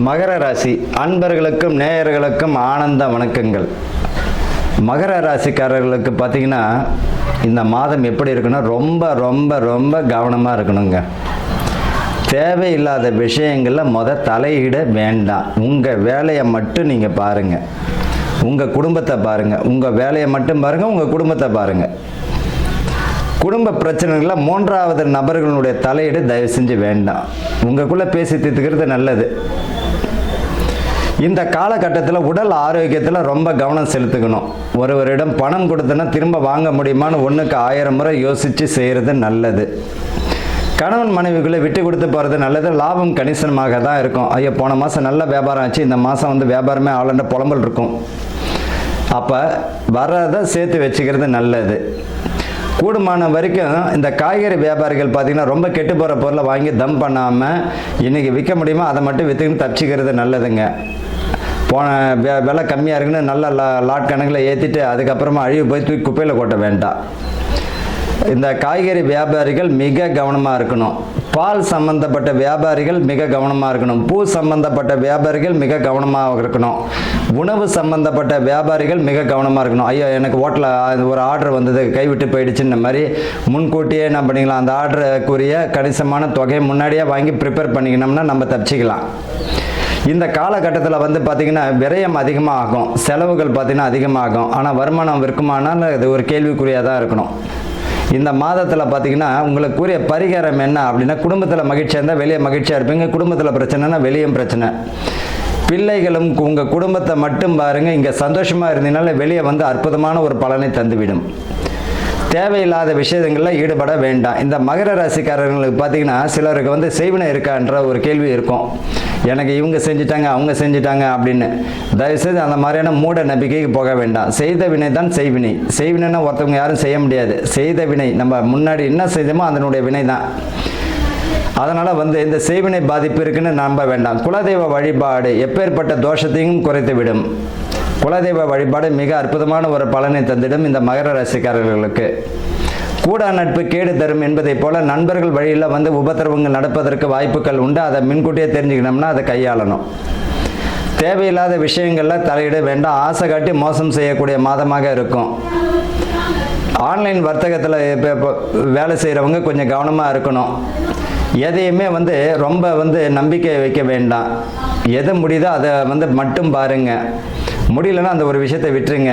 மகர ராசி அன்பர்களுக்கும் நேயர்களுக்கும் ஆனந்த வணக்கங்கள். மகர ராசிக்காரர்களுக்கு பார்த்தீங்கன்னா இந்த மாதம் எப்படி இருக்குன்னா ரொம்ப ரொம்ப ரொம்ப கவனமாக இருக்கணுங்க. தேவையில்லாத விஷயங்களில் முத தலையிட வேண்டாம். உங்கள் வேலையை மட்டும் நீங்கள் பாருங்கள் உங்கள் குடும்பத்தை பாருங்கள் உங்கள் வேலையை மட்டும் பாருங்கள் உங்கள் குடும்பத்தை பாருங்கள் குடும்ப பிரச்சனைகளில் மூன்றாவது நபர்களுடைய தலையீடு தயவு செஞ்சு வேண்டாம். உங்களுக்குள்ளே பேசி தீர்த்துக்கிறது நல்லது. இந்த காலகட்டத்தில் உடல் ஆரோக்கியத்தில் ரொம்ப கவனம் செலுத்துக்கணும். ஒருவரிடம் பணம் கொடுத்தனா திரும்ப வாங்க முடியுமான்னு ஒன்றுக்கு ஆயிரம் முறை யோசித்து செய்கிறது நல்லது. கணவன் மனைவிக்குள்ளே விட்டு கொடுத்து போகிறது நல்லது. லாபம் கணிசனமாக தான் இருக்கும். ஐயோ போன மாதம் நல்ல வியாபாரம் ஆச்சு. இந்த மாதம் வந்து வியாபாரமே ஆளுன்ற புலம்பல் இருக்கும். அப்போ வர்றதை சேர்த்து வச்சுக்கிறது நல்லது. கூடுமான வரைக்கும் இந்த காய்கறி வியாபாரிகள் பார்த்திங்கன்னா ரொம்ப கெட்டு போகிற பொருளை வாங்கி தம் பண்ணாமல் இன்றைக்கி விற்க முடியுமோ அதை மட்டும் விற்றுக்கின்னு தப்பிச்சிக்கிறது நல்லதுங்க. போன வெ விலை கம்மியாக இருக்குன்னு நல்ல லா லாட் கணக்கில் ஏற்றிட்டு அதுக்கப்புறமா அழிவு போய் தூக்கி குப்பையில் கொட்ட வேண்டாம் இந்த காய்கறி வியாபாரிகள் மிக கவனமாக இருக்கணும். பால் சம்பந்தப்பட்ட வியாபாரிகள் மிக கவனமாக இருக்கணும். பூ சம்பந்தப்பட்ட வியாபாரிகள் மிக கவனமாக இருக்கணும். உணவு சம்பந்தப்பட்ட வியாபாரிகள் மிக கவனமாக இருக்கணும். ஐயோ எனக்கு ஹோட்டலில் ஒரு ஆர்டர் வந்தது கைவிட்டு போயிடுச்சுன்ன மாதிரி முன்கூட்டியே என்ன பண்ணிக்கலாம் அந்த ஆர்டருக்குரிய கணிசமான தொகையை முன்னாடியே வாங்கி ப்ரிப்பேர் பண்ணிக்கணும்னா நம்ம தப்பிச்சிக்கலாம். இந்த காலகட்டத்தில் வந்து பார்த்திங்கன்னா விரயம் அதிகமாக ஆகும் செலவுகள் பார்த்திங்கன்னா அதிகமாகும். ஆனால் வருமானம் இருக்குமானால் இது ஒரு கேள்விக்குறியாக தான் இருக்கணும். இந்த மாதத்தில் பார்த்தீங்கன்னா உங்களுக்கு கூறிய பரிகாரம் என்ன அப்படின்னா குடும்பத்தில் மகிழ்ச்சியாக இருந்தால் வெளியே மகிழ்ச்சியாக இருப்பீங்க. குடும்பத்தில் பிரச்சனைனா வெளியும் பிரச்சனை. பிள்ளைகளும் உங்கள் குடும்பத்தை மட்டும் பாருங்கள் இங்கே சந்தோஷமாக இருந்தீங்கனால வெளியே வந்து அற்புதமான ஒரு பலனை தந்துவிடும். தேவையில்லாத விஷயங்களில் ஈடுபட வேண்டாம். இந்த மகர ராசிக்காரர்களுக்கு பார்த்தீங்கன்னா சிலருக்கு வந்து செய்வினை இருக்கான்ற ஒரு கேள்வி இருக்கும். எனக்கு இவங்க செஞ்சிட்டாங்க அவங்க செஞ்சிட்டாங்க அப்படின்னு. தயவுசெய்து அந்த மாதிரியான மூட நம்பிக்கைக்கு போக வேண்டாம். செய்த வினை தான் செய்வினை. செய்வினைன்னா ஒருத்தவங்க யாரும் செய்ய முடியாது. செய்த வினை. நம்ம முன்னாடி என்ன செய்தோமோ அதனுடைய வினை தான். அதனால் வந்து இந்த செய்வினை பாதிப்பு இருக்குன்னு நம்ப வேண்டாம். குலதெய்வ வழிபாடு எப்பேற்பட்ட தோஷத்தையும் குறைத்து விடும் குலதெய்வ வழிபாடு மிக அற்புதமான ஒரு பலனை தந்திடும் இந்த மகர ராசிக்காரர்களுக்கு. கூடா நட்பு கேடு தரும் என்பதைப் போல நண்பர்கள் வழியில் வந்து உபத்திரவங்கள் நடப்பதற்கு வாய்ப்புகள் உண்டு. அதை முன்கூட்டியே தெரிஞ்சுக்கணும்னா அதை கையாளணும். தேவையில்லாத விஷயங்களில் தலையிட வேண்டாம். ஆசை காட்டி மோசம் செய்யக்கூடிய மாதமாக இருக்கும். ஆன்லைன் வர்த்தகத்தில் இப்போ வேலை செய்கிறவங்க கொஞ்சம் கவனமாக இருக்கணும். எதையுமே வந்து ரொம்ப வந்து நம்பிக்கை வைக்க வேண்டாம். எது முடியுதோ அதை வந்து மட்டும் பாருங்கள் முடியலன்னா அந்த ஒரு விஷயத்தை விட்டுருங்க.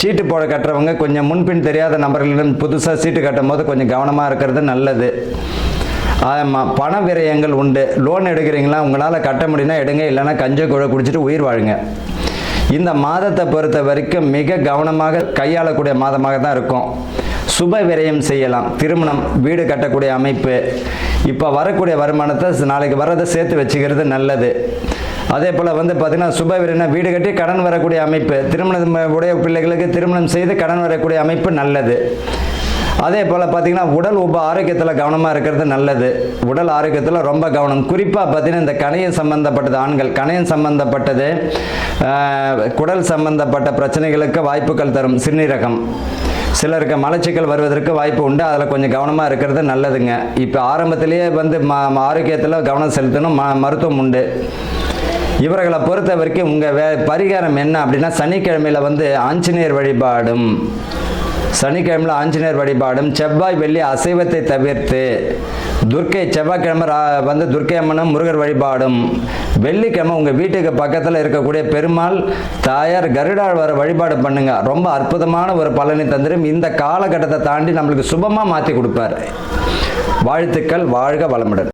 சீட்டு போட கட்டுறவங்க கொஞ்சம் முன்பின் தெரியாத நபர்களிடம் புதுசாக சீட்டு கட்டும் போது கொஞ்சம் கவனமாக இருக்கிறது நல்லது. ஆமாம் பண விரயங்கள் உண்டு. லோன் எடுக்கிறீங்களா உங்களால் கட்ட முடியும்னா எடுங்க இல்லைன்னா கஞ்ச குழ குடிச்சிட்டு உயிர் வாழுங்க. இந்த மாதத்தை பொறுத்த வரைக்கும் மிக கவனமாக கையாளக்கூடிய மாதமாக தான் இருக்கும். சுப விரயம் செய்யலாம். திருமணம் வீடு கட்டக்கூடிய அமைப்பு. இப்போ வரக்கூடிய வருமானத்தை நாளைக்கு வரதை சேர்த்து வச்சுக்கிறது நல்லது. அதே போல் வந்து பார்த்திங்கன்னா சுபவீரனை வீடு கட்டி கடன் வரக்கூடிய அமைப்பு. திருமணம் உடைய பிள்ளைகளுக்கு திருமணம் செய்து கடன் வரக்கூடிய அமைப்பு நல்லது. அதே போல் பார்த்தீங்கன்னா உடல் உப ஆரோக்கியத்தில் கவனமாக இருக்கிறது நல்லது. உடல் ஆரோக்கியத்தில் ரொம்ப கவனம். குறிப்பாக பார்த்தீங்கன்னா இந்த கணையம் சம்பந்தப்பட்டது ஆண்கள் கணையம் சம்பந்தப்பட்டது குடல் சம்பந்தப்பட்ட பிரச்சனைகளுக்கு வாய்ப்புகள் தரும் சிறுநீரகம். சிலருக்கு மலச்சிக்கல் வருவதற்கு வாய்ப்பு உண்டு. அதில் கொஞ்சம் கவனமாக இருக்கிறது நல்லதுங்க. இப்போ ஆரம்பத்திலேயே வந்து ம- ஆரோக்கியத்தில் கவனம் செலுத்தணும். ம மருத்துவம் உண்டு. இவர்களை பொறுத்த வரைக்கும் உங்கள் வே பரிகாரம் என்ன அப்படின்னா சனிக்கிழமையில் வந்து ஆஞ்சநேயர் வழிபாடும். சனிக்கிழமையில் ஆஞ்சநேயர் வழிபாடும். செவ்வாய் வெள்ளி அசைவத்தை தவிர்த்து துர்க்கை செவ்வாய்க்கிழமை ரா- வந்து துர்க்கை அம்மனும் முருகர் வழிபாடும். வெள்ளிக்கிழமை உங்கள் வீட்டுக்கு பக்கத்தில் இருக்கக்கூடிய பெருமாள் தாயார் கருடாழ்வாரை வழிபாடு பண்ணுங்க. ரொம்ப அற்புதமான ஒரு பலனை தந்துடும் இந்த காலகட்டத்தை தாண்டி நம்மளுக்கு சுபமாக மாற்றி கொடுப்பார். வாழ்த்துக்கள் வாழ்க வளமுடன்.